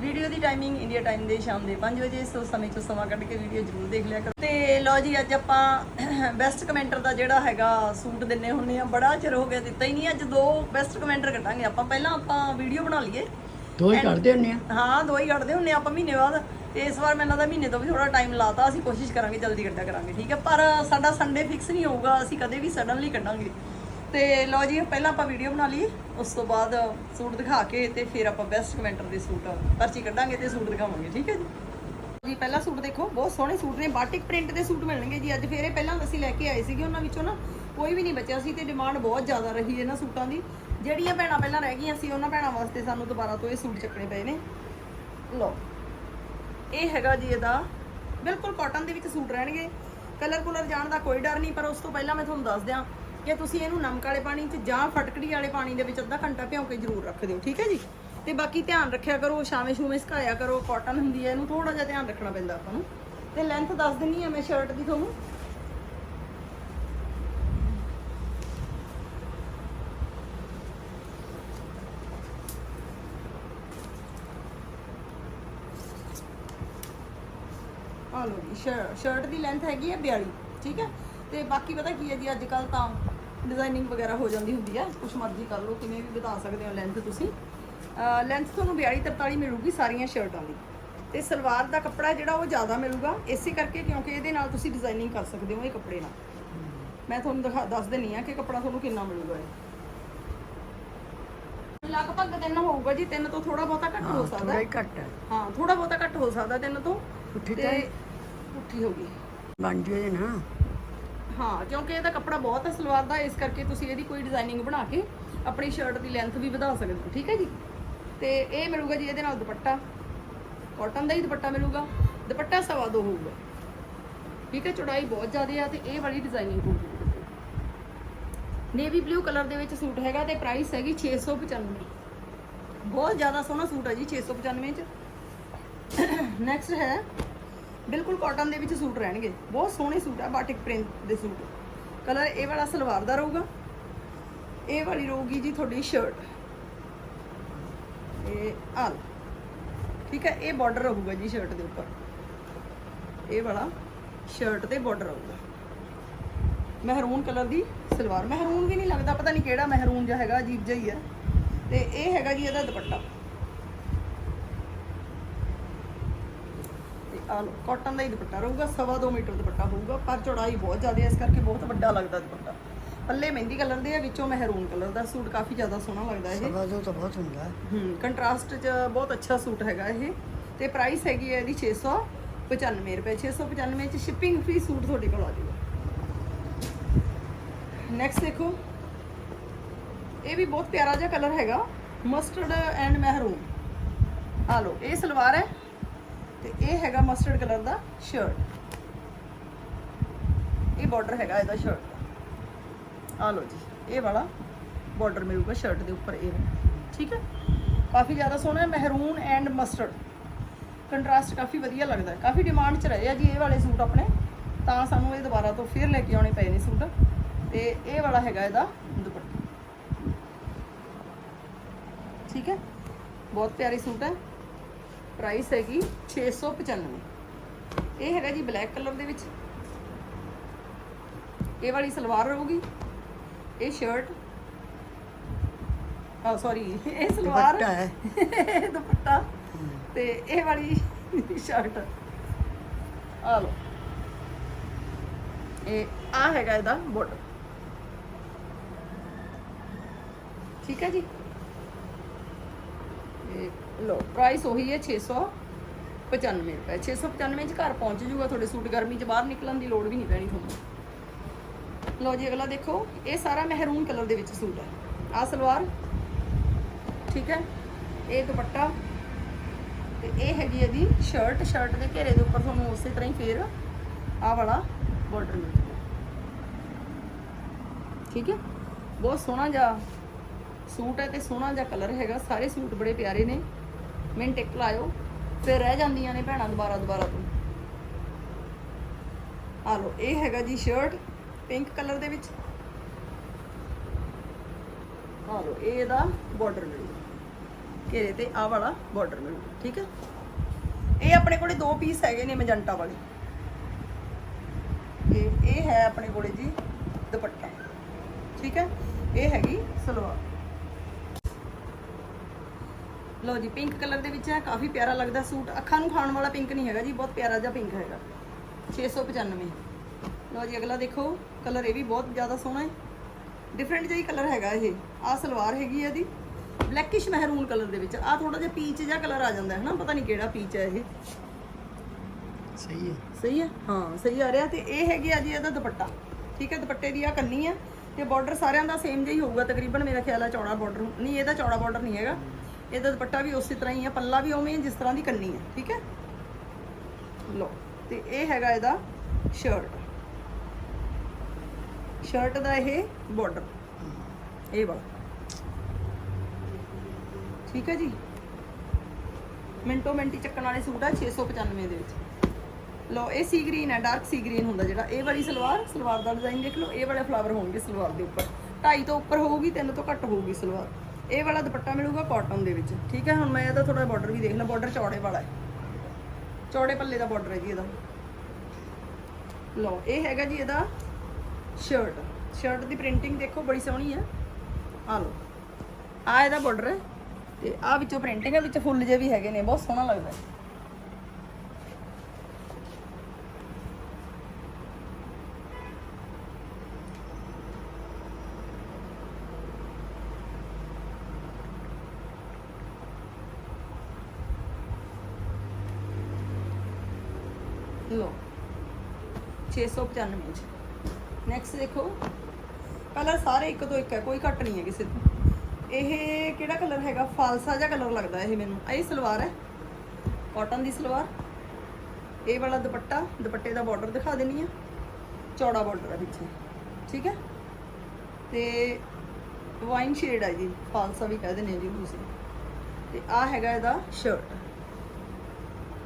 Video ਦੀ timing India time ਦੇ ਸ਼ਾਮ ਦੇ 5 ਵਜੇ ਸੋ ਸਮੇਂ ਚੋਂ ਸਮਾਂ ਕੱਢ ਕੇ ਵੀਡੀਓ ਜ਼ਰੂਰ ਦੇਖ ਲਿਆ ਕਰੋ। ਤੇ ਲਓ ਜੀ ਅੱਜ ਆਪਾਂ ਬੈਸਟ ਕਮੈਂਟਰ ਦਾ ਜਿਹੜਾ ਹੈਗਾ ਸੂਟ ਦਿੰਨੇ ਹੁੰਨੇ ਆ। ਬੜਾ ਚਿਰ ਹੋ ਗਿਆ ਦਿੱਤਾ ਹੀ ਨਹੀਂ ਅੱਜ ਦੋ ਬੈਸਟ ਕਮੈਂਟਰ ਕੱਢਾਂਗੇ ਆਪਾਂ। ਪਹਿਲਾਂ ਆਪਾਂ ਵੀਡੀਓ ਬਣਾ ਲਈਏ। ਦੋ ਹੀ ਕੱਢਦੇ ਹੁੰਨੇ ਆ। ਹਾਂ ਦੋ ਹੀ ਕੱਢਦੇ ਹੁੰਨੇ ਆਪਾਂ ਮਹੀਨੇ ਬਾਅਦ। ਤੇ ਇਸ ਵਾਰ ਮੈਨੂੰ ਲੱਗਦਾ ਮਹੀਨੇ ਤੋਂ ਵੀ ਥੋੜਾ ਟਾਈਮ ਲਾਤਾ ਅਸੀਂ ਕੋਸ਼ਿਸ਼ ਕਰਾਂਗੇ ਜਲਦੀ ਕੱਢਿਆ ਕਰਾਂਗੇ ਠੀਕ ਹੈ? ਪਰ ਸਾਡਾ ਸੰਡੇ ਫਿਕਸ ਨਹੀਂ ਹੋਊਗਾ ਅਸੀਂ ਕਦੇ ਵੀ ਸਡਨਲੀ ਕੱਢਾਂਗੇ। ਤੇ ਲਓ ਜੀ, ਪਹਿਲਾਂ ਆਪਾਂ ਵੀਡੀਓ ਬਣਾ ਲਈ, ਉਸ ਤੋਂ ਬਾਅਦ ਸੂਟ ਦਿਖਾ ਕੇ ਤੇ ਫਿਰ ਆਪਾਂ ਬੈਸਟ ਕਮੈਂਟਰ ਦੇ ਸੂਟ ਪਰਚੀ ਕੱਢਾਂਗੇ ਤੇ ਸੂਟ ਦਿਖਾਵਾਂਗੇ, ਠੀਕ ਹੈ ਜੀ? ਜੀ, ਪਹਿਲਾ ਸੂਟ ਦੇਖੋ, ਬਹੁਤ ਸੋਹਣੇ ਸੂਟ ਨੇ ਬਾਟਿਕ ਪ੍ਰਿੰਟ ਦੇ ਸੂਟ ਮਿਲਣਗੇ ਜੀ, ਅੱਜ ਫੇਰ ਇਹ ਪਹਿਲਾਂ ਅਸੀਂ ਲੈ ਕੇ ਆਏ ਸੀਗੇ, ਉਹਨਾਂ ਵਿੱਚੋਂ ਨਾ ਕੋਈ ਵੀ ਨਹੀਂ ਬਚਿਆ ਸੀ ਤੇ ਡਿਮਾਂਡ ਬਹੁਤ ਜ਼ਿਆਦਾ ਰਹੀ ਇਹਨਾਂ ਸੂਟਾਂ ਦੀ। ਜਿਹੜੀਆਂ ਭੈਣਾਂ ਪਹਿਲਾਂ ਰਹਿ ਗਈਆਂ ਸੀ, ਉਹਨਾਂ ਭੈਣਾਂ ਵਾਸਤੇ ਸਾਨੂੰ ਦੁਬਾਰਾ ਤੋਂ ਇਹ ਸੂਟ ਚੱਕਣੇ ਪਏ ਨੇ। ਲਓ, ਇਹ ਹੈਗਾ ਜੀ ਇਹਦਾ, ਬਿਲਕੁਲ ਕਾਟਨ ਦੇ ਵਿੱਚ ਸੂਟ ਰਹਿਣਗੇ। ਕਲਰ ਕੁਲਰ ਜਾਣ ਦਾ ਕੋਈ ਡਰ ਨਹੀਂ, ਪਰ ਉਸ ਤੋਂ ਪਹਿਲਾਂ ਮੈਂ ਤੁਹਾਨੂੰ ਦੱਸ ਦਿਆਂ ਕਿ ਤੁਸੀਂ ਇਹਨੂੰ ਨਮਕ ਵਾਲੇ ਪਾਣੀ 'ਚ ਜਾਂ ਫਟਕੜੀ ਵਾਲੇ ਪਾਣੀ ਦੇ ਵਿੱਚ ਅੱਧਾ ਘੰਟਾ ਭਿਓ ਕੇ ਜ਼ਰੂਰ ਰੱਖ ਦਿਓ, ਠੀਕ ਹੈ ਜੀ? ਤੇ ਬਾਕੀ ਧਿਆਨ ਰੱਖਿਆ ਕਰੋ, ਛਾਵੇਂ ਛੂਵੇਂ ਸੁਕਾਇਆ ਕਰੋ, ਕਾਟਨ ਹੁੰਦੀ ਹੈ, ਇਹਨੂੰ ਥੋੜਾ ਜਿਹਾ ਧਿਆਨ ਰੱਖਣਾ ਪੈਂਦਾ ਆਪਾਂ ਨੂੰ। ਤੇ ਲੈਂਥ ਦੱਸ ਦਿੰਨੀ ਆ ਮੈਂ ਸ਼ਰਟ ਦੀ ਤੁਹਾਨੂੰ। ਆ ਲਓ ਜੀ ਸ਼ਰਟ ਦੀ ਲੈਂਥ ਹੈਗੀ ਹੈ 42 ਠੀਕ ਹੈ? ਤੇ ਬਾਕੀ ਪਤਾ ਕੀ ਹੈ ਜੀ, ਅੱਜ ਕੱਲ ਤਾਂ ਡਿਜ਼ਾਈਨਿੰਗ ਵਗੈਰਾ ਹੋ ਜਾਂਦੀ ਹੁੰਦੀ ਹੈ ਕੁਛ ਮਰਜ਼ੀ ਕਰ ਲਓ ਕਿਵੇਂ ਵੀ ਵਧਾ ਸਕਦੇ ਹੋ ਲੈਂਥ ਤੁਸੀਂ। ਲੈਂਥ ਤੁਹਾਨੂੰ 42 43 ਮਿਲੂਗੀ ਸਾਰੀਆਂ ਸ਼ਰਟਾਂ ਦੀ ਤੇ ਸਲਵਾਰ ਦਾ ਕੱਪੜਾ ਜਿਹੜਾ ਉਹ ਜ਼ਿਆਦਾ ਮਿਲੂਗਾ ਇਸੇ ਕਰਕੇ ਕਿਉਂਕਿ ਇਹਦੇ ਨਾਲ ਤੁਸੀਂ ਡਿਜ਼ਾਈਨਿੰਗ ਕਰ ਸਕਦੇ ਹੋ ਇਹ ਕੱਪੜੇ ਨਾਲ। ਮੈਂ ਤੁਹਾਨੂੰ ਦਿਖਾ ਦੱਸ ਦਿੰਨੀ ਆ ਕਿ ਕੱਪੜਾ ਤੁਹਾਨੂੰ ਕਿੰਨਾ ਮਿਲੂਗਾ ਇਹ। ਲਗਭਗ ਤਿੰਨ ਹੋਊਗਾ ਜੀ ਤਿੰਨ ਤੋਂ ਥੋੜਾ ਬਹੁਤਾ ਘੱਟ ਹੋ ਸਕਦਾ। ਥੋੜਾ ਘੱਟ ਹੈ। ਹਾਂ ਥੋੜਾ ਬਹੁਤਾ ਘੱਟ ਹੋ ਸਕਦਾ ਤਿੰਨ ਤੋਂ। ਪੁੱਠੀ ਤੇ ਤਾਂ ਪੁੱਠੀ ਹੋ ਗਈ ਬਣ ਜੂਏ ਨਾ। ਹਾਂ, ਕਿਉਂਕਿ ਇਹਦਾ ਕੱਪੜਾ ਬਹੁਤ ਹੈ, ਸਲਵਾਰ ਦਾ, ਇਸ ਕਰਕੇ ਤੁਸੀਂ ਇਹਦੀ ਕੋਈ ਡਿਜ਼ਾਈਨਿੰਗ ਬਣਾ ਕੇ ਆਪਣੀ ਸ਼ਰਟ ਦੀ ਲੈਂਥ ਵੀ ਵਧਾ ਸਕਦੇ ਹੋ, ਠੀਕ ਹੈ ਜੀ? ਤੇ ਇਹ ਮਿਲੂਗਾ ਜੀ ਇਹਦੇ ਨਾਲ ਦੁਪੱਟਾ। ਕਾਟਨ ਦਾ ਹੀ ਦੁਪੱਟਾ ਮਿਲੂਗਾ, ਦੁਪੱਟਾ ਸਵਾ ਦੋ ਹੋਊਗਾ। ਠੀਕ ਹੈ, ਚੌੜਾਈ ਬਹੁਤ ਜ਼ਿਆਦਾ ਆ ਤੇ ਇਹ ਵਾਲੀ ਡਿਜ਼ਾਈਨਿੰਗ ਹੋਊਗੀ। ਨੇਵੀ ਬਲੂ ਕਲਰ ਦੇ ਵਿੱਚ ਸੂਟ ਹੈਗਾ ਤੇ ਪ੍ਰਾਈਸ ਹੈਗੀ 695 ਬਹੁਤ ਜ਼ਿਆਦਾ ਸੋਹਣਾ ਸੂਟ ਹੈ ਜੀ 695 ਚ। ਨੈਕਸਟ ਹੈ ਬਿਲਕੁਲ ਕਾਟਨ ਦੇ ਵਿੱਚ ਸੂਟ ਰਹਿਣਗੇ। ਬਹੁਤ ਸੋਹਣੇ ਸੂਟ ਆ ਬਾਟਿਕ ਪ੍ਰਿੰਟ ਦੇ ਸੂਟ। ਕਲਰ ਇਹ ਵਾਲਾ ਸਲਵਾਰ ਦਾ ਰਹੂਗਾ। ਇਹ ਵਾਲੀ ਰਹੂਗੀ ਜੀ ਤੁਹਾਡੀ ਸ਼ਰਟ ਇਹ ਆਲ ਠੀਕ ਹੈ, ਇਹ ਬਾਰਡਰ ਰਹੂਗਾ ਜੀ ਸ਼ਰਟ ਦੇ ਉੱਪਰ। ਇਹ ਵਾਲਾ ਸ਼ਰਟ ਤੇ ਬਾਰਡਰ ਰਹੂਗਾ। ਮਹਿਰੂਨ ਕਲਰ ਦੀ ਸਲਵਾਰ। ਮਹਿਰੂਨ ਵੀ ਨਹੀਂ ਲੱਗਦਾ, ਪਤਾ ਨਹੀਂ ਕਿਹੜਾ ਮਹਿਰੂਨ ਜਿਹਾ ਹੈਗਾ, ਅਜੀਬ ਜਿਹਾ ਹੀ ਹੈ। ਤੇ ਇਹ ਹੈਗਾ ਜੀ ਇਹਦਾ ਦੁਪੱਟਾ ਤੇ ਆਹ ਲਓ ਕਾਟਨ ਦਾ ਹੀ ਦੁਪੱਟਾ ਰਹੂਗਾ ਸਵਾ ਦੋ ਮੀਟਰ ਦੁਪੱਟਾ ਹੋਊਗਾ ਪਰ ਚੌੜਾਈ ਬਹੁਤ ਜ਼ਿਆਦਾ ਹੈ ਇਸ ਕਰਕੇ ਬਹੁਤ ਵੱਡਾ ਲੱਗਦਾ ਦੁਪੱਟਾ। ਪੱਲੇ ਮਹਿੰਦੀ ਕਲਰ ਦੇ ਆ ਵਿੱਚੋਂ ਮਹਿਰੂਨ ਕਲਰ ਦਾ ਸੂਟ ਕਾਫੀ ਜ਼ਿਆਦਾ ਸੋਹਣਾ ਲੱਗਦਾ ਇਹ। ਸਵਾ ਦੋ ਤਾਂ ਬਹੁਤ ਹੁੰਦਾ ਹੈ। ਹੂੰ ਕੰਟਰਾਸਟ 'ਚ ਬਹੁਤ ਅੱਛਾ ਸੂਟ ਹੈਗਾ ਇਹ। ਤੇ ਪ੍ਰਾਈਸ ਹੈਗੀ ਹੈ ਇਹਦੀ 695 ਰੁਪਏ 695 ਚ ਸ਼ਿਪਿੰਗ ਫ੍ਰੀ ਸੂਟ ਤੁਹਾਡੇ ਕੋਲ ਆ ਜਾਊਗਾ। ਨੈਕਸਟ ਦੇਖੋ। ਇਹ ਵੀ ਬਹੁਤ ਪਿਆਰਾ ਜਿਹਾ ਕਲਰ ਹੈਗਾ ਮਸਟਰਡ ਐਂਡ ਮਹਿਰੂਨ ਆ ਲਓ ਇਹ ਸਲਵਾਰ ਹੈ। ਤੇ ਇਹ ਹੈਗਾ ਮਸਟਰਡ ਕਲਰ ਦਾ ਸ਼ਰਟ ਇਹ ਬਾਰਡਰ ਹੈਗਾ ਇਹਦਾ ਸ਼ਰਟ ਦਾ। ਆ ਲਓ ਜੀ, ਇਹ ਵਾਲਾ ਬਾਰਡਰ ਮਿਲੂਗਾ ਸ਼ਰਟ ਦੇ ਉੱਪਰ, ਇਹ ਠੀਕ ਹੈ? ਕਾਫੀ ਜ਼ਿਆਦਾ ਸੋਹਣਾ ਹੈ, ਮਹਿਰੂਨ ਐਂਡ ਮਸਟਰਡ ਕੰਟਰਾਸਟ ਕਾਫੀ ਵਧੀਆ ਲੱਗਦਾ ਹੈ। ਕਾਫੀ ਡਿਮਾਂਡ 'ਚ ਰਹੇ ਆ ਜੀ ਇਹ ਵਾਲੇ ਸੂਟ ਆਪਣੇ। ਤਾਂ ਸਾਨੂੰ ਇਹ ਦੁਬਾਰਾ ਤੋਂ ਫਿਰ ਲੈ ਕੇ ਆਉਣੇ ਪਏ ਨੇ ਸੂਟ। ਤੇ ਇਹ ਵਾਲਾ ਹੈਗਾ ਇਹਦਾ ਦੁਪੱਟਾ। ਠੀਕ ਹੈ? ਬਹੁਤ ਪਿਆਰੀ ਸੂਟ ਹੈ। ਪ੍ਰਾਈਸ ਹੈਗੀ 695 ਇਹ ਹੈਗਾ ਜੀ ਬਲੈਕ ਕਲਰ ਦੇ ਵਿੱਚ। ਇਹ ਵਾਲੀ ਸਲਵਾਰ ਰਹੂਗੀ ਇਹ ਸ਼ਰਟ ਆ ਸੌਰੀ ਇਹ ਸਲਵਾਰ। ਦੁਪੱਟਾ ਹੈ। ਦੁਪੱਟਾ ਤੇ ਇਹ ਵਾਲੀ ਸ਼ਰਟ ਆ ਲਓ। ਇਹ ਆ ਹੈਗਾ ਇਹਦਾ ਬਾਰਡਰ ਠੀਕ ਹੈ ਜੀ? ਲੋ ਪ੍ਰਾਈਸ ਉਹੀ ਹੈ 695 ਰੁਪਏ। 695 ਚ ਘਰ ਪਹੁੰਚ ਜੂਗਾ ਤੁਹਾਡੇ ਸੂਟ, ਗਰਮੀ ਚ ਬਾਹਰ ਨਿਕਲਣ ਦੀ ਲੋੜ ਵੀ ਨਹੀਂ ਪੈਣੀ ਤੁਹਾਨੂੰ। ਲਓ ਜੀ, ਅਗਲਾ ਦੇਖੋ, ਇਹ ਸਾਰਾ ਮਹਿਰੂਨ ਕਲਰ ਦੇ ਵਿੱਚ ਸੂਟ ਹੈ। ਆ ਸਲਵਾਰ, ਠੀਕ ਹੈ? ਇਹ ਦੁਪੱਟਾ ਤੇ ਇਹ ਹੈਗੀ ਇਹਦੀ ਸ਼ਰਟ ਸ਼ਰਟ ਦੇ ਘੇਰੇ ਦੇ ਉੱਪਰ ਤੁਹਾਨੂੰ ਉਸੇ ਤਰ੍ਹਾਂ ਹੀ ਫੇਰ ਆਹ ਵਾਲਾ ਬਾਰਡਰ ਮਿਲ ਜੂਗਾ। ਠੀਕ ਹੈ? ਬਹੁਤ ਸੋਹਣਾ ਜਿਹਾ ਸੂਟ ਹੈ ਤੇ ਸੋਹਣਾ ਜਿਹਾ ਕਲਰ ਹੈਗਾ। ਸਾਰੇ ਸੂਟ ਬੜੇ ਪਿਆਰੇ ਨੇ। ਮਿੰਟ ਇੱਕ ਲਾਇਓ, ਫਿਰ ਰਹਿ ਜਾਂਦੀਆਂ ਨੇ ਭੈਣਾਂ ਦੁਬਾਰਾ ਦੁਬਾਰਾ ਤੋਂ। ਆ ਲਓ, ਇਹ ਹੈਗਾ ਜੀ ਸ਼ਰਟ ਪਿੰਕ ਕਲਰ ਦੇ ਵਿੱਚ। ਆ ਲਓ, ਇਹ ਇਹਦਾ ਬਾਰਡਰ ਮਿਲੂਗਾ ਘੇਰੇ ਤੇ ਆਹ ਵਾਲਾ ਬਾਰਡਰ ਮਿਲੂਗਾ ਠੀਕ ਹੈ? ਇਹ ਆਪਣੇ ਕੋਲੇ ਦੋ ਪੀਸ ਹੈਗੇ ਨੇ ਮਜੰਟਾ ਵਾਲੇ। ਇਹ ਇਹ ਹੈ ਆਪਣੇ ਕੋਲੇ ਜੀ ਦੁਪੱਟਾ। ਠੀਕ ਹੈ? ਇਹ ਹੈਗੀ ਸਲਵਾਰ। ਲਓ ਜੀ ਪਿੰਕ ਕਲਰ ਦੇ ਵਿੱਚ ਹੈ ਕਾਫੀ ਪਿਆਰਾ ਲੱਗਦਾ ਸੂਟ। ਅੱਖਾਂ ਨੂੰ ਖਾਣ ਵਾਲਾ ਪਿੰਕ ਨਹੀਂ ਹੈਗਾ ਜੀ ਬਹੁਤ ਪਿਆਰਾ ਜਿਹਾ ਪਿੰਕ ਹੈਗਾ। 695 ਲਓ ਜੀ ਅਗਲਾ ਦੇਖੋ ਕਲਰ ਇਹ ਵੀ ਬਹੁਤ ਜ਼ਿਆਦਾ ਸੋਹਣਾ ਹੈ। ਡਿਫਰੈਂਟ ਜਿਹਾ ਕਲਰ ਹੈਗਾ ਇਹ। ਆਹ ਸਲਵਾਰ ਹੈਗੀ ਹੈ ਇਹਦੀ। ਬਲੈਕਿਸ਼ ਮਹਿਰੂਨ ਕਲਰ ਦੇ ਵਿੱਚ। ਆਹ ਥੋੜਾ ਜਿਹਾ ਪੀਚ ਜਿਹਾ ਕਲਰ ਆ ਜਾਂਦਾ ਹੈ ਨਾ ਪਤਾ ਨਹੀਂ ਕਿਹੜਾ ਪੀਚ ਹੈ ਇਹ। ਸਹੀ ਹੈ। ਸਹੀ ਹੈ? ਹਾਂ ਸਹੀ ਆ ਰਿਹਾ। ਤੇ ਇਹ ਹੈਗੀ ਆ ਜੀ ਇਹਦਾ ਦੁਪੱਟਾ। ਠੀਕ ਹੈ ਦੁਪੱਟੇ ਦੀ ਆ ਕੰਨੀ ਹੈ ਤੇ ਬਾਰਡਰ ਸਾਰਿਆਂ ਦਾ ਸੇਮ ਜਿਹਾ ਹੀ ਹੋਊਗਾ ਤਕਰੀਬਨ ਮੇਰਾ ਖਿਆਲ ਹੈ ਚੌੜਾ ਬਾਰਡਰ ਨਹੀਂ ਇਹਦਾ ਚੌੜਾ ਬਾਰਡਰ ਨਹੀਂ ਹੈਗਾ। ਇਹਦਾ ਦੁਪੱਟਾ ਵੀ ਉਸੇ ਤਰ੍ਹਾਂ ਹੀ ਹੈ ਪੱਲਾ ਵੀ ਉਵੇਂ ਹੀ ਜਿਸ ਤਰ੍ਹਾਂ ਦੀ ਕੰਨੀ ਹੈ ਠੀਕ ਹੈ? ਲੋ ਤੇ ਇਹ ਹੈਗਾ ਇਹਦਾ ਸ਼ਰਟ ਸ਼ਰਟ ਦਾ ਇਹ ਬਾਰਡਰ ਇਹ ਵਾਲਾ। ਠੀਕ ਹੈ ਜੀ? ਮਿੰਟੋ ਮਿੰਟੀ ਚੱਕਣ ਵਾਲੇ ਸੂਟ ਆ 695 ਦੇ ਵਿੱਚ। ਲੋ ਇਹ ਸੀ ਗ੍ਰੀਨ ਹੈ ਡਾਰਕ ਸੀ ਗ੍ਰੀਨ ਹੁੰਦਾ ਜਿਹੜਾ। ਇਹ ਵਾਲੀ ਸਲਵਾਰ ਸਲਵਾਰ ਦਾ ਡਿਜ਼ਾਈਨ ਦੇਖ ਲਓ, ਇਹ ਵਾਲੇ ਫਲਾਵਰ ਹੋਣਗੇ ਸਲਵਾਰ ਦੇ ਉੱਪਰ। 2.5 ਤੋਂ ਉੱਪਰ ਹੋਊਗੀ 3 ਤੋਂ ਘੱਟ ਹੋਊਗੀ ਸਲਵਾਰ। ਇਹ ਵਾਲਾ ਦੁਪੱਟਾ ਮਿਲੂਗਾ ਕਾਟਨ ਦੇ ਵਿੱਚ। ਠੀਕ ਹੈ, ਹੁਣ ਮੈਂ ਇਹਦਾ ਥੋੜਾ ਬਾਰਡਰ ਵੀ ਦੇਖ ਲਾਂ ਬਾਰਡਰ ਚੌੜੇ ਵਾਲਾ ਹੈ। ਚੌੜੇ ਪੱਲੇ ਦਾ ਬਾਰਡਰ ਹੈ ਜੀ ਇਹਦਾ। ਲਓ, ਇਹ ਹੈਗਾ ਜੀ ਇਹਦਾ ਸ਼ਰਟ ਸ਼ਰਟ ਦੀ ਪ੍ਰਿੰਟਿੰਗ ਦੇਖੋ, ਬੜੀ ਸੋਹਣੀ ਹੈ। ਆ ਲਓ ਆ ਇਹਦਾ ਬਾਰਡਰ ਹੈ ਤੇ ਆ ਵਿੱਚੋਂ ਪ੍ਰਿੰਟਿੰਗ ਹੈ ਵਿੱਚ ਫੁੱਲ ਜੇ ਵੀ ਹੈਗੇ ਨੇ, ਬਹੁਤ ਸੋਹਣਾ ਲੱਗਦਾ ਹੈ ਲੋ 695 ਚ। ਨੈਕਸਟ ਦੇਖੋ ਕਲਰ ਸਾਰੇ ਇੱਕ ਤੋਂ ਇੱਕ ਹੈ, ਕੋਈ ਘੱਟ ਨਹੀਂ ਹੈ ਕਿਸੇ ਤੋਂ। ਇਹ ਕਿਹੜਾ ਕਲਰ ਹੈਗਾ? ਫਾਲਸਾ ਜਿਹਾ ਕਲਰ ਲੱਗਦਾ ਇਹ ਮੈਨੂੰ। ਇਹ ਸਲਵਾਰ ਹੈ ਕਾਟਨ ਦੀ ਸਲਵਾਰ। ਇਹ ਵਾਲਾ ਦੁਪੱਟਾ, ਦੁਪੱਟੇ ਦਾ ਬਾਰਡਰ ਦਿਖਾ ਦੇਣੀ ਆ। ਚੌੜਾ ਬਾਰਡਰ ਹੈ ਪਿੱਛੇ। ਠੀਕ ਹੈ? ਤੇ ਵਾਈਨ ਸ਼ੇਡ ਹੈ ਜੀ, ਫਾਲਸਾ ਵੀ ਕਹਿ ਦਿੰਦੇ ਆ ਜੀ ਤੁਸੀਂ। ਤੇ ਆ ਹੈਗਾ ਇਹਦਾ ਸ਼ਰਟ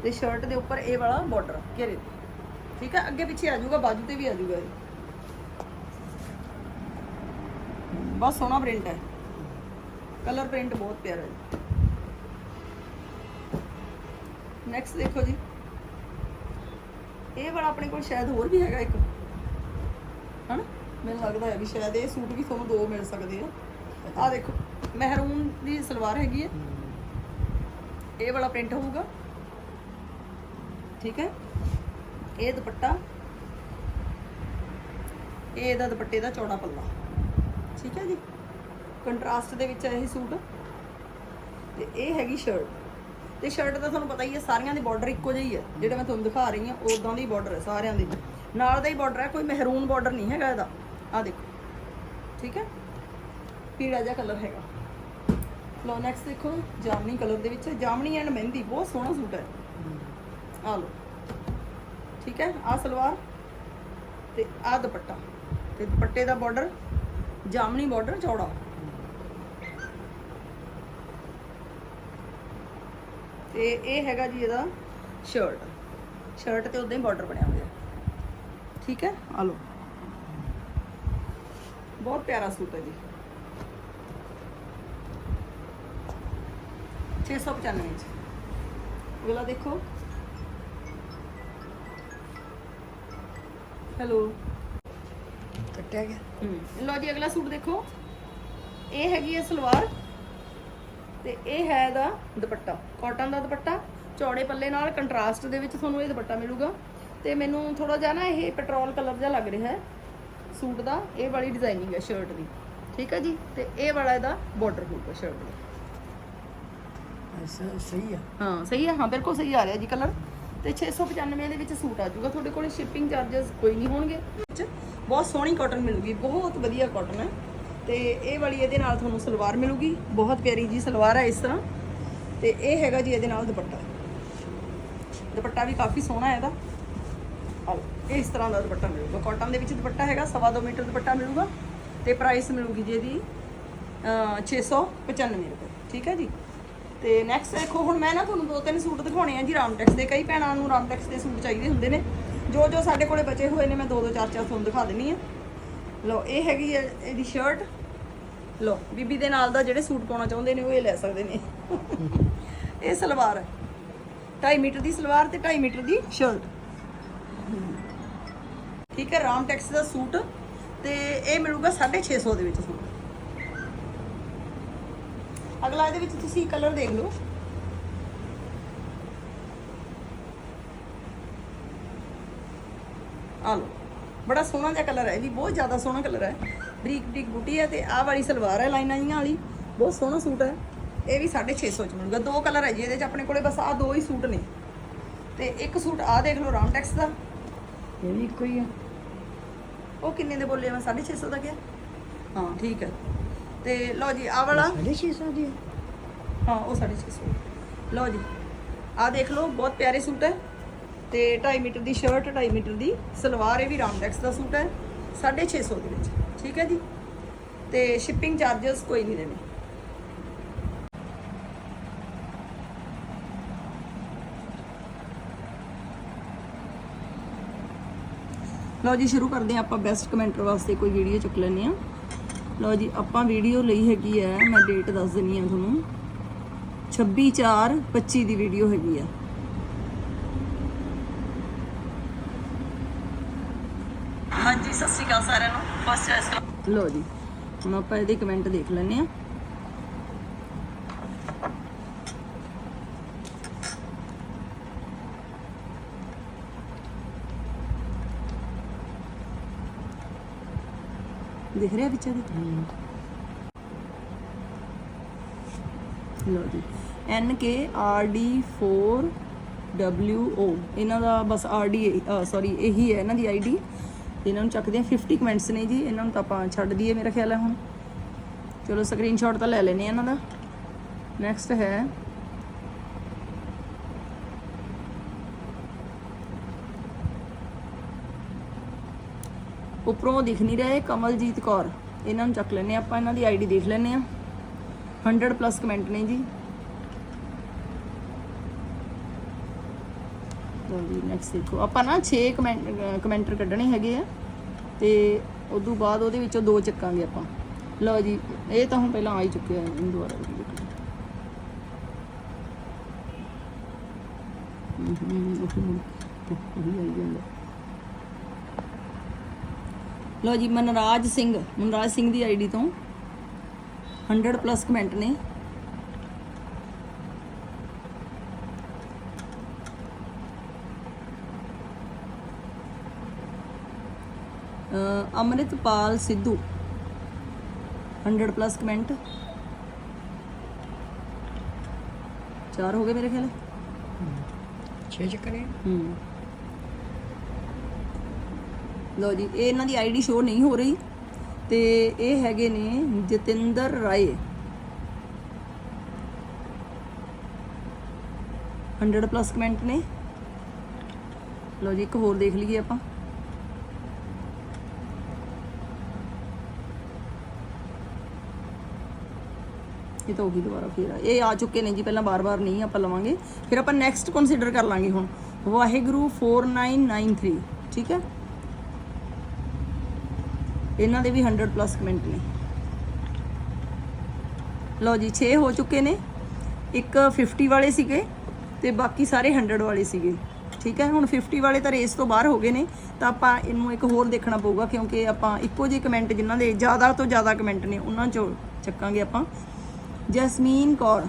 ਤੇ ਸ਼ਰਟ ਦੇ ਉੱਪਰ ਇਹ ਵਾਲਾ ਬਾਰਡਰ ਘੇਰੇ ਠੀਕ ਹੈ ਅੱਗੇ ਪਿੱਛੇ ਆ ਜਾਊਗਾ ਬਾਜੂ ਤੇ ਵੀ ਆ ਜਾਊਗਾ ਇਹ। ਬਹੁਤ ਸੋਹਣਾ ਪ੍ਰਿੰਟ ਹੈ। ਕਲਰ ਪ੍ਰਿੰਟ ਬਹੁਤ ਪਿਆਰਾ ਹੈ ਨੈਕਸਟ ਦੇਖੋ ਜੀ। ਇਹ ਵਾਲਾ ਆਪਣੇ ਕੋਲ ਸ਼ਾਇਦ ਹੋਰ ਵੀ ਹੈਗਾ ਇੱਕ। ਹਨਾ? ਮੈਨੂੰ ਲੱਗਦਾ ਹੈ ਵੀ ਸ਼ਾਇਦ ਇਹ ਸੂਟ ਵੀ ਤੁਹਾਨੂੰ ਦੋ ਮਿਲ ਸਕਦੇ ਆ। ਆ ਦੇਖੋ ਮਹਿਰੂਨ ਦੀ ਸਲਵਾਰ ਹੈਗੀ ਹੈ। ਇਹ ਵਾਲਾ ਪ੍ਰਿੰਟ ਹੋਊਗਾ। ਠੀਕ ਹੈ? ਇਹ ਦੁਪੱਟਾ, ਇਹ ਇਹਦਾ ਦੁਪੱਟੇ ਦਾ ਚੌੜਾ ਪੱਲਾ। ਠੀਕ ਹੈ ਜੀ? ਕੰਟਰਾਸਟ ਦੇ ਵਿੱਚ ਹੈ ਇਹ ਸੂਟ। ਤੇ ਇਹ ਹੈਗੀ ਸ਼ਰਟ ਤੇ ਸ਼ਰਟ ਦਾ ਤੁਹਾਨੂੰ ਪਤਾ ਹੀ ਹੈ, ਸਾਰੀਆਂ ਦੀ ਬਾਰਡਰ ਇੱਕੋ ਜਿਹੇ ਹੀ। ਹੈ ਜਿਹੜਾ ਮੈਂ ਤੁਹਾਨੂੰ ਦਿਖਾ ਰਹੀ ਹਾਂ ਉਦਾਂ ਦੀ ਬਾਰਡਰ ਹੈ, ਸਾਰਿਆਂ ਦੀ। ਨਾਲ ਦਾ ਹੀ ਬਾਰਡਰ ਹੈ, ਕੋਈ ਮਹਿਰੂਨ ਬਾਰਡਰ ਨਹੀਂ ਹੈਗਾ ਇਹਦਾ। ਆ ਦੇਖੋ। ਠੀਕ ਹੈ? ਪੀੜਾ ਜਿਹਾ ਕਲਰ ਹੈਗਾ। ਲੋ ਨੈਕਸਟ ਦੇਖੋ, ਜਾਮਨੀ ਕਲਰ ਦੇ ਵਿੱਚ ਜਾਮਨੀ ਐਂਡ ਮਹਿੰਦੀ, ਬਹੁਤ ਸੋਹਣਾ ਸੂਟ ਹੈ। ਆ ਲੋ ਠੀਕ ਹੈ ਆ ਸਲਵਾਰ ਤੇ ਆ ਦੁਪੱਟਾ ਤੇ ਦੁਪੱਟੇ ਦਾ ਬਾਰਡਰ ਜਾਮਣੀ ਬਾਰਡਰ ਚੌੜਾ। ਤੇ ਇਹ ਹੈਗਾ ਜੀ ਇਹਦਾ ਸ਼ਰਟ ਸ਼ਰਟ ਤੇ ਉਦਾਂ ਹੀ ਬਾਰਡਰ ਬਣਿਆ ਹੋਇਆ। ਠੀਕ ਹੈ, ਆ ਲੋ ਬਹੁਤ ਪਿਆਰਾ ਸੂਟ ਹੈ ਜੀ। 695 ਚ। ਅਗਲਾ ਦੇਖੋ। ਹੈਲੋ। ਕੱਟਿਆ ਗਿਆ। ਲਓ ਜੀ ਅਗਲਾ ਸੂਟ ਦੇਖੋ। ਇਹ ਹੈਗੀ ਹੈ ਸਲਵਾਰ ਤੇ ਇਹ ਹੈ ਇਹਦਾ ਦੁਪੱਟਾ ਕਾਟਨ ਦਾ ਦੁਪੱਟਾ। ਚੌੜੇ ਪੱਲੇ ਨਾਲ ਕੰਟਰਾਸਟ ਦੇ ਵਿੱਚ ਤੁਹਾਨੂੰ ਇਹ ਦੁਪੱਟਾ ਮਿਲੂਗਾ। ਤੇ ਮੈਨੂੰ ਥੋੜਾ ਜਿਹਾ ਨਾ ਇਹ ਪੈਟਰੋਲ ਕਲਰ ਜਿਹਾ ਲੱਗ ਰਿਹਾ ਹੈ ਸੂਟ ਦਾ। ਇਹ ਵਾਲੀ ਡਿਜ਼ਾਈਨਿੰਗ ਹੈ ਸ਼ਰਟ ਦੀ। ਠੀਕ ਹੈ ਜੀ? ਤੇ ਇਹ ਵਾਲਾ ਇਹਦਾ ਬਾਰਡਰ ਹੋਊਗਾ ਸ਼ਰਟ ਦਾ। ਸਹੀ ਹੈ ਹਾਂ ਸਹੀ ਹੈ ਹਾਂ ਬਿਲਕੁਲ ਸਹੀ ਆ ਰਿਹਾ ਜੀ ਕਲਰ ਤੇ 695 ਦੇ ਵਿੱਚ ਸੂਟ ਆ ਜਾਊਗਾ। ਤੁਹਾਡੇ ਕੋਲ ਸ਼ਿਪਿੰਗ ਚਾਰजेस ਕੋਈ ਨਹੀਂ ਹੋਣਗੇ। ਵਿੱਚ ਬਹੁਤ ਸੋਹਣੀ ਕਾਟਨ ਮਿਲੂਗੀ ਬਹੁਤ ਵਧੀਆ ਕਾਟਨ ਹੈ। ਤੇ ਇਹ ਵਾਲੀ ਇਹਦੇ ਨਾਲ ਤੁਹਾਨੂੰ ਸਲਵਾਰ ਮਿਲੂਗੀ ਬਹੁਤ ਪਿਆਰੀ ਜੀ ਸਲਵਾਰ ਹੈ ਇਸ ਤਰ੍ਹਾਂ। ਤੇ ਇਹ ਹੈਗਾ ਜੀ ਇਹਦੇ ਨਾਲ ਦੁਪੱਟਾ। ਦੁਪੱਟਾ ਵੀ ਕਾਫੀ ਸੋਹਣਾ ਹੈ ਇਹਦਾ। ਆਹ ਲਓ, ਇਸ ਤਰ੍ਹਾਂ ਦਾ ਦੁਪੱਟਾ ਮਿਲੂਗਾ। ਕਾਟਨ ਦੇ ਵਿੱਚ ਦੁਪੱਟਾ ਹੈਗਾ ਸਵਾ ਦੋ ਮੀਟਰ ਦੁਪੱਟਾ ਮਿਲੂਗਾ। ਤੇ ਪ੍ਰਾਈਸ ਮਿਲੂਗੀ ਜੀ ਇਹਦੀ ਅਹ 695 ਰੁਪਏ। ਠੀਕ ਹੈ ਜੀ? ਤੇ ਨੈਕਸਟ ਦੇਖੋ, ਹੁਣ ਮੈਂ ਨਾ ਤੁਹਾਨੂੰ ਦੋ ਤਿੰਨ ਸੂਟ ਦਿਖਾਉਣੇ ਆ ਜੀ ਰਾਮਟੈਕਸ ਦੇ। ਕਈ ਭੈਣਾਂ ਨੂੰ ਰਾਮਟੈਕਸ ਦੇ ਸੂਟ ਚਾਹੀਦੇ ਹੁੰਦੇ ਨੇ। ਜੋ ਜੋ ਸਾਡੇ ਕੋਲੇ ਬਚੇ ਹੋਏ ਨੇ, ਮੈਂ ਦੋ ਦੋ, ਚਾਰ ਚਾਰ ਤੁਹਾਨੂੰ ਦਿਖਾ ਦਿੰਨੀ ਆ। ਲਓ, ਇਹ ਹੈਗੀ ਹੈ ਇਹਦੀ ਸ਼ਰਟ ਲਓ, ਬੀਬੀ ਦੇ ਨਾਲ ਦਾ ਜਿਹੜੇ ਸੂਟ ਪਾਉਣਾ ਚਾਹੁੰਦੇ ਨੇ, ਉਹ ਇਹ ਲੈ ਸਕਦੇ ਨੇ। ਇਹ ਸਲਵਾਰ ਹੈ। 2.5 ਮੀਟਰ ਦੀ ਸਲਵਾਰ ਤੇ 2.5 ਮੀਟਰ ਦੀ ਸ਼ਰਟ ਠੀਕ ਹੈ ਰਾਮ ਟੈਕਸ ਦਾ ਸੂਟ। ਤੇ ਇਹ ਮਿਲੂਗਾ 650 ਦੇ ਵਿੱਚ ਸੂਟ। ਅਗਲਾ ਇਹਦੇ ਵਿੱਚ ਤੁਸੀਂ ਕਲਰ ਦੇਖ ਲਓ। ਆ ਲਓ। ਬੜਾ ਸੋਹਣਾ ਜਿਹਾ ਕਲਰ ਹੈ ਇਹ ਵੀ ਬਹੁਤ ਜ਼ਿਆਦਾ ਸੋਹਣਾ ਕਲਰ ਹੈ। ਬਰੀਕ ਬਰੀਕ ਬੂਟੀ ਹੈ ਤੇ ਆਹ ਵਾਲੀ ਸਲਵਾਰ ਹੈ ਲਾਈਨਾਂ ਜੀਆਂ ਵਾਲੀ। ਬਹੁਤ ਸੋਹਣਾ ਸੂਟ ਹੈ। ਇਹ ਵੀ 650 ਚ ਮਿਲੂਗਾ। ਦੋ ਕਲਰ ਹੈ ਜੀ ਇਹਦੇ ਚ ਆਪਣੇ ਕੋਲੇ ਬਸ ਆਹ ਦੋ ਹੀ ਸੂਟ ਨੇ। ਤੇ ਇੱਕ ਸੂਟ ਆਹ ਦੇਖ ਲਓ ਰਾਮਟੈਕਸ ਦਾ। ਇਹ ਵੀ ਇੱਕੋ ਹੀ ਆ। ਉਹ ਕਿੰਨੇ ਦੇ ਬੋਲੇ ਮੈਂ 650 ਦਾ ਕਿਹਾ। ਹਾਂ ਠੀਕ ਹੈ। ਤੇ ਲਓ ਜੀ ਆਹ ਵਾਲਾ। 650 ਦੀ ਆ। ਹਾਂ ਉਹ 650 ਲਓ ਜੀ ਆਹ ਦੇਖ ਲਓ ਬਹੁਤ ਪਿਆਰੇ ਸੂਟ ਹੈ। ਤੇ 2.5 ਮੀਟਰ ਦੀ ਸ਼ਰਟ 2.5 ਮੀਟਰ ਦੀ ਸਲਵਾਰ ਇਹ ਵੀ ਰਾਮਡੈਕਸ ਦਾ ਸੂਟ ਹੈ। 650 ਦੇ ਵਿੱਚ ਠੀਕ ਹੈ ਜੀ? ਤੇ ਸ਼ਿਪਿੰਗ ਚਾਰजेस ਕੋਈ ਨਹੀਂ ਦੇਣੇ। ਲਓ ਜੀ ਸ਼ੁਰੂ ਕਰਦੇ ਹਾਂ ਆਪਾਂ ਬੈਸਟ ਕਮੈਂਟਰ ਵਾਸਤੇ ਕੋਈ ਵੀਡੀਓ ਚੁੱਕ ਲੈਂਦੇ ਆ ਲਓ ਜੀ ਆਪਾਂ ਵੀਡੀਓ ਲਈ ਹੈਗੀ ਹੈ ਮੈਂ ਡੇਟ ਦੱਸ ਦਿੰਨੀ ਆ ਤੁਹਾਨੂੰ। 26 4 25 ਦੀ ਵੀਡੀਓ ਹੈਗੀ ਆ। ਹਾਂਜੀ ਸਤਿ ਸ਼੍ਰੀ ਅਕਾਲ ਸਾਰਿਆਂ ਨੂੰ। ਫਸਟ ਲਓ ਜੀ ਹੁਣ ਆਪਾਂ ਇਹਦੇ ਕਮੈਂਟ ਦੇਖ ਲੈਂਦੇ ਆ। ਦਿਖ ਰਿਹਾ ਵਿੱਚ ਇਹਦੇ? ਹਮ, ਲਓ ਜੀ। N K R D 4 W O ਇਹਨਾਂ ਦਾ ਬਸ R D ਸੌਰੀ ਇਹੀ ਹੈ ਇਹਨਾਂ ਦੀ ਆਈਡੀ ਇਹਨਾਂ ਨੂੰ ਚੱਕਦੇ ਆ 50 ਕਮੈਂਟਸ ਨੇ ਜੀ। ਇਹਨਾਂ ਨੂੰ ਤਾਂ ਆਪਾਂ ਛੱਡ ਦਈਏ ਮੇਰਾ ਖਿਆਲ ਹੈ ਹੁਣ। ਚਲੋ ਸਕਰੀਨਸ਼ਾਟ ਤਾਂ ਲੈ ਲੈਨੇ ਆ ਇਹਨਾਂ ਦਾ। ਨੈਕਸਟ ਹੈ ਉੱਪਰੋਂ ਦਿਖ ਨਹੀਂ ਰਹੇ ਕਮਲਜੀਤ ਕੌਰ। ਇਹਨਾਂ ਨੂੰ ਚੱਕ ਲੈਨੇ ਆ ਆਪਾਂ, ਇਹਨਾਂ ਦੀ ਆਈਡੀ ਦੇਖ ਲੈਨੇ ਆ 100 ਪਲੱਸ ਕਮੈਂਟ ਨੇ ਜੀ। ਲਓ ਜੀ ਨੈਕਸਟ ਦੇਖੋ। ਆਪਾਂ ਨਾ 6 ਕਮੈਂਟ ਕਮੈਂਟਰ ਕੱਢਣੇ ਹੈਗੇ ਆ, ਤੇ ਤੋਂ ਬਾਅਦ ਉਹਦੇ ਵਿੱਚੋਂ ਦੋ ਚੱਕਾਂਗੇ ਆਪਾਂ। ਲਓ ਜੀ, ਇਹ ਤਾਂ ਹੁਣ ਪਹਿਲਾਂ ਆ ਹੀ ਚੁੱਕਿਆ ਹੈ ਦੁਬਾਰਾ ਵੀ ਦੇਖੋ। ਉਹ ਵੀ ਆਈ ਜਾਂਦਾ। ਲਓ ਜੀ ਮਨਰਾਜ ਸਿੰਘ ਮਨਰਾਜ ਸਿੰਘ ਦੀ ਆਈਡੀ ਤੋਂ 100 ਪਲੱਸ ਕਮੈਂਟ ਨੇ। ਅੰਮ੍ਰਿਤਪਾਲ ਸਿੱਧੂ 100 ਪਲੱਸ ਕਮੈਂਟ ਚਾਰ ਹੋ ਗਏ ਮੇਰੇ ਖਿਆਲ? ਛੇ ਚੱਕਰੇ ਹੂੰ। ਲਓ ਜੀ, ਇਹ ਇਹਨਾਂ ਦੀ ਆਈਡੀ ਸ਼ੋ ਨਹੀਂ ਹੋ ਰਹੀ ਤੇ ਇਹ ਹੈਗੇ ਨੇ ਜਤਿੰਦਰ ਰਾਏ। 100 ਪਲੱਸ ਕਮੈਂਟ ਨੇ। ਲਓ ਜੀ, ਇੱਕ ਹੋਰ ਦੇਖ ਲਈਏ ਆਪਾਂ। ਇਹ ਤਾਂ ਹੋ ਗਈ ਦੁਬਾਰਾ ਫਿਰ ਇਹ ਆ ਚੁੱਕੇ ਨੇ ਜੀ, ਪਹਿਲਾਂ ਬਾਰ-ਬਾਰ ਨਹੀਂ ਆਪਾਂ ਲਵਾਂਗੇ। ਫਿਰ ਆਪਾਂ ਨੈਕਸਟ ਕੰਸੀਡਰ ਕਰ ਲਾਂਗੇ ਹੁਣ। ਵਾਹਿਗੁਰੂ 4993 ਠੀਕ ਹੈ? ਇਹਨਾਂ ਦੇ ਵੀ 100 ਪਲੱਸ ਕਮੈਂਟ ਨੇ। ਲਓ ਜੀ 6 ਹੋ ਚੁੱਕੇ ਨੇ। ਇੱਕ 50 ਵਾਲੇ ਸੀਗੇ ਤੇ ਬਾਕੀ ਸਾਰੇ 100 ਵਾਲੇ ਸੀਗੇ। ਠੀਕ ਹੈ ਹੁਣ 50 ਵਾਲੇ ਤਾਂ ਰੇਸ ਤੋਂ ਬਾਹਰ ਹੋ ਗਏ ਨੇ ਤਾਂ ਆਪਾਂ ਇਹਨੂੰ ਇੱਕ ਹੋਰ ਦੇਖਣਾ ਪਊਗਾ ਕਿਉਂਕਿ ਆਪਾਂ ਇੱਕੋ ਜਿਹੇ ਕਮੈਂਟ ਜਿਨ੍ਹਾਂ ਦੇ ਜ਼ਿਆਦਾ ਤੋਂ ਜ਼ਿਆਦਾ ਕਮੈਂਟ ਨੇ ਉਹਨਾਂ ਚੋਂ ਚੱਕਾਂਗੇ ਆਪਾਂ। ਜਸਮੀਨ ਕੌਰ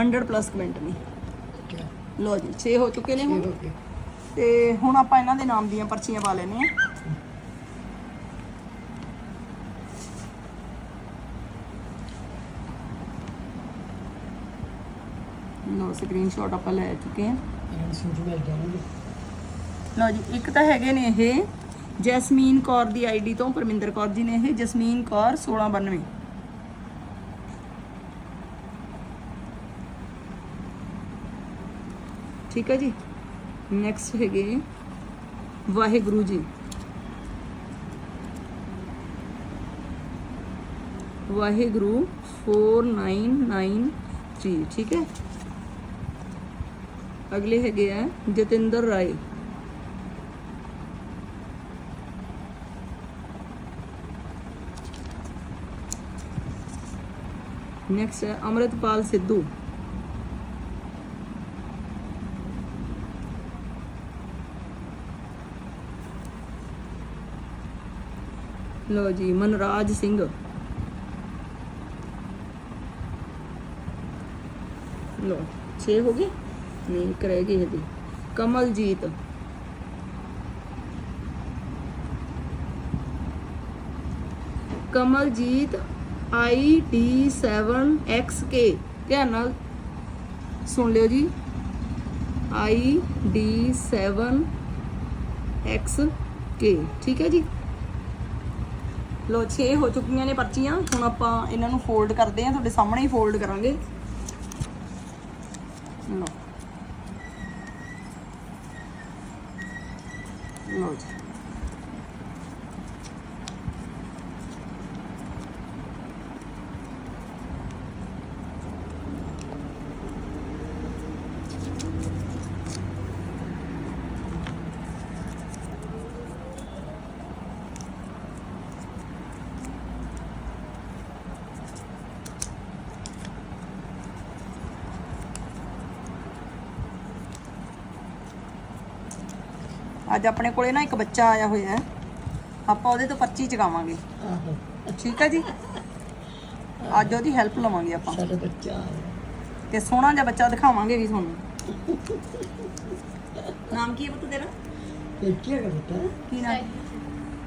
100 ਪਲੱਸ ਕਮੈਂਟ ਨੇ। ਲਓ ਜੀ 6 ਹੋ ਚੁੱਕੇ ਨੇ ਹੁਣ। ਤੇ ਹੁਣ ਆਪਾਂ ਇਹਨਾਂ ਦੇ ਨਾਮ ਦੀਆਂ ਪਰਚੀਆਂ ਪਾ ਲੈਨੇ ਆ ਲੋ ਸਕਰੀਨਸ਼ਾਟ ਆਪਾਂ ਲੈ ਚੁੱਕੇ ਆ ਇਹਨਾਂ ਨੂੰ ਸੂਟ ਮਿਲ ਜਾਣਗੇ ਲਓ ਜੀ ਇੱਕ ਤਾਂ ਹੈਗੇ ਨੇ ਇਹ ਜੈਸਮੀਨ ਕੌਰ ਦੀ ਆਈਡੀ ਤੋਂ ਪਰਮਿੰਦਰ ਕੌਰ ਜੀ ਨੇ ਇਹ ਜਸਮੀਨ ਕੌਰ 1692 1692 ਠੀਕ ਹੈ ਜੀ। ਨੈਕਸਟ ਹੈਗੇ ਵਾਹਿਗੁਰੂ ਜੀ। ਵਾਹਿਗੁਰੂ 4993 ਠੀਕ ਹੈ। ਅਗਲੇ ਹੈਗੇ ਆ ਜਤਿੰਦਰ ਰਾਏ ਨੈਕਸਟ ਹੈ ਅਮਰਿਤਪਾਲ ਸਿੱਧੂ ਲੋ ਜੀ ਮਨਰਾਜ ਸਿੰਘ ਲੋ 6 ਹੋ ਗਏ ਨਹੀਂ ਇੱਕ ਰਹਿ ਗਈ ਹਜੇ ਕਮਲਜੀਤ ਕਮਲਜੀਤ ID7XK ਧਿਆਨ ਨਾਲ ਸੁਣ ਲਿਓ ਜੀ। ID7XK ਠੀਕ ਹੈ ਜੀ? ਲੋ 6 ਹੋ ਚੁੱਕੀਆਂ ਨੇ ਪਰਚੀਆਂ। ਹੁਣ ਆਪਾਂ ਇਹਨਾਂ ਨੂੰ ਫੋਲਡ ਕਰਦੇ ਹਾਂ। ਤੁਹਾਡੇ ਸਾਹਮਣੇ ਹੀ ਫੋਲਡ ਕਰਾਂਗੇ। ਲੋ ਲੋ ਜੀ ਅੱਜ ਆਪਣੇ ਕੋਲੇ ਨਾ ਇੱਕ ਬੱਚਾ ਆਇਆ ਹੋਇਆ ਹੈ। ਆਪਾਂ ਉਹਦੇ ਤੋਂ ਪਰਚੀ ਚਕਾਵਾਂਗੇ। ਆਹੋ। ਠੀਕ ਹੈ ਜੀ? ਅੱਜ ਉਹਦੀ ਹੈਲਪ ਲਵਾਂਗੇ ਆਪਾਂ। ਸਾਡਾ ਬੱਚਾ। ਤੇ ਸੋਹਣਾ ਜਿਹਾ ਬੱਚਾ ਦਿਖਾਵਾਂਗੇ ਵੀ ਤੁਹਾਨੂੰ। ਨਾਮ ਕੀ ਹੈ ਪੁੱਤ ਤੇਰਾ? ਇਹ ਕੀ ਬੇਟਾ ਕੀ ਨਾਮ?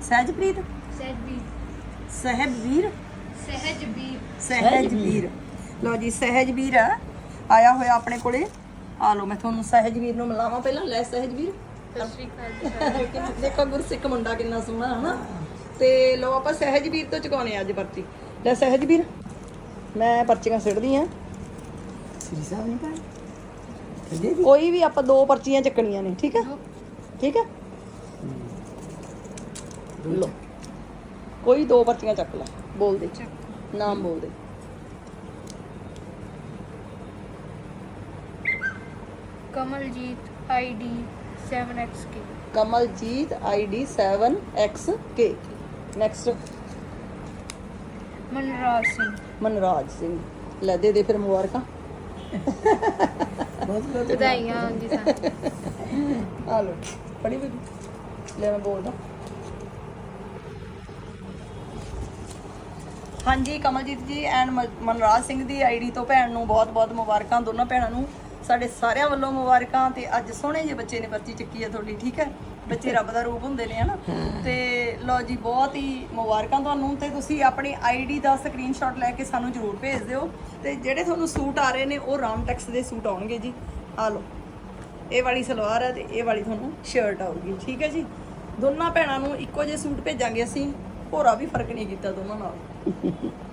ਸਹਿਜਪ੍ਰੀਤ? ਸਹਿਜਵੀਰ। ਸਹਿਬਵੀਰ ਸਹਿਜਵੀਰ। ਸਹਿਜਵੀਰ। ਲਓ ਜੀ ਸਹਿਜਵੀਰ ਆ, ਆਇਆ ਹੋਇਆ ਆਪਣੇ ਕੋਲੇ। ਆ ਲਓ ਮੈਂ ਤੁਹਾਨੂੰ ਸਹਿਜਵੀਰ ਨੂੰ ਮਿਲਾਵਾਂ ਪਹਿਲਾਂ। ਲੈ ਸਹਿਜਵੀਰ। ਦੇਖੋ ਗੁਰਸਿੱਖ ਮੁੰਡਾ ਕਿੰਨਾ ਸੋਹਣਾ ਹੈ ਨਾ ਤੇ ਲੋ ਆਪਾਂ ਸਹਿਜਵੀਰ ਤੋਂ ਚੁਕਾਉਣੇ ਆ ਅੱਜ ਪਰਚੀ। ਲੈ ਸਹਿਜਵੀਰ ਮੈਂ ਪਰਚੀਆਂ ਸਿੱਟਦੀ ਆ। ਸ੍ਰੀ ਸਾਹਿਬ ਨੇ ਦੇ ਕੋਈ ਵੀ ਆਪਾਂ ਦੋ ਪਰਚੀਆਂ ਚੱਕਣੀਆਂ ਨੇ ਠੀਕ ਹੈ ਠੀਕ ਹੈ। ਲੋ ਕੋਈ ਦੋ ਪਰਚੀਆਂ ਚੱਕ ਲੈ ਬੋਲ ਦੇ। ਨਾਮ ਬੋਲ ਦੇ। Kamaljit ID 7xk Kamaljit ID 7xk next Manraj Singh. Manraj Singh. ਲੈ ਦੇ ਦੇ ਫਿਰ ਮੁਬਾਰਕਾਂ। ਬਹੁਤ ਬਹੁਤ ਵਧਾਈਆਂ ਜੀ ਸਾਨੂੰ ਆ ਲੋ ਪੜੀ ਬੀਬੀ ਲੈ ਮੈਂ ਬੋਲਦਾ। ਹਾਂਜੀ ਕਮਲਜੀਤ ਜੀ ਐਂਡ ਮਨਰਾਜ ਸਿੰਘ ਦੀ ਆਈਡੀ ਤੋਂ ਭੈਣ ਨੂੰ ਬਹੁਤ-ਬਹੁਤ ਮੁਬਾਰਕਾਂ ਦੋਨਾਂ ਭੈਣਾਂ ਨੂੰ। ਸਾਡੇ ਸਾਰਿਆਂ ਵੱਲੋਂ ਮੁਬਾਰਕਾਂ ਤੇ ਅੱਜ ਸੋਹਣੇ ਜਿਹੇ ਬੱਚੇ ਨੇ ਪਰਚੀ ਚੱਕੀ ਹੈ ਤੁਹਾਡੀ ਠੀਕ ਹੈ? ਬੱਚੇ ਰੱਬ ਦਾ ਰੂਪ ਹੁੰਦੇ ਨੇ ਹਨਾ? ਤੇ ਲਓ ਜੀ ਬਹੁਤ ਹੀ ਮੁਬਾਰਕਾਂ ਤੁਹਾਨੂੰ ਤੇ ਤੁਸੀਂ ਆਪਣੀ ਆਈਡੀ ਦਾ ਸਕਰੀਨਸ਼ਾਟ ਲੈ ਕੇ ਸਾਨੂੰ ਜਰੂਰ ਭੇਜ ਦਿਓ ਤੇ ਜਿਹੜੇ ਤੁਹਾਨੂੰ ਸੂਟ ਆ ਰਹੇ ਨੇ ਉਹ ਰਾਮਟੈਕਸ ਦੇ ਸੂਟ ਆਉਣਗੇ ਜੀ। ਆ ਲਓ ਇਹ ਵਾਲੀ ਸਲਵਾਰ ਹੈ ਤੇ ਇਹ ਵਾਲੀ ਤੁਹਾਨੂੰ ਸ਼ਰਟ ਆਊਗੀ ਠੀਕ ਹੈ ਜੀ? ਦੋਨਾਂ ਭੈਣਾਂ ਨੂੰ ਇੱਕੋ ਜਿਹੇ ਸੂਟ ਭੇਜਾਂਗੇ ਅਸੀਂ ਭੋਰਾ ਵੀ ਫ਼ਰਕ ਨਹੀਂ ਕੀਤਾ ਦੋਨਾਂ ਨਾਲ।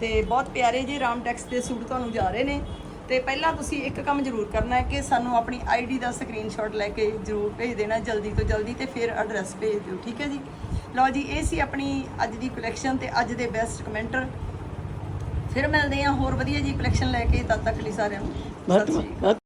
ਤੇ ਬਹੁਤ ਪਿਆਰੇ ਜਿਹੇ ਰਾਮਟੈਕਸ ਦੇ ਸੂਟ ਤੁਹਾਨੂੰ ਜਾ ਰਹੇ ਨੇ। ਤੇ ਪਹਿਲਾਂ ਤੁਸੀਂ ਇੱਕ ਕੰਮ ਜ਼ਰੂਰ ਕਰਨਾ ਹੈ ਕਿ ਸਾਨੂੰ ਆਪਣੀ ਆਈਡੀ ਦਾ ਸਕਰੀਨਸ਼ਾਟ ਲੈ ਕੇ ਜ਼ਰੂਰ ਭੇਜ ਦੇਣਾ ਜਲਦੀ ਤੋਂ ਜਲਦੀ ਤੇ ਫਿਰ ਐਡਰੈਸ ਭੇਜ ਦਿਓ ਠੀਕ ਹੈ ਜੀ? ਲਓ ਜੀ ਇਹ ਸੀ ਆਪਣੀ ਅੱਜ ਦੀ ਕਲੈਕਸ਼ਨ ਤੇ ਅੱਜ ਦੇ ਬੈਸਟ ਕਮੈਂਟਰ ਫਿਰ ਮਿਲਦੇ ਹਾਂ ਹੋਰ ਵਧੀਆ ਜੀ ਕਲੈਕਸ਼ਨ ਲੈ ਕੇ ਤਦ ਤੱਕ ਲਈ ਸਾਰਿਆਂ ਨੂੰ।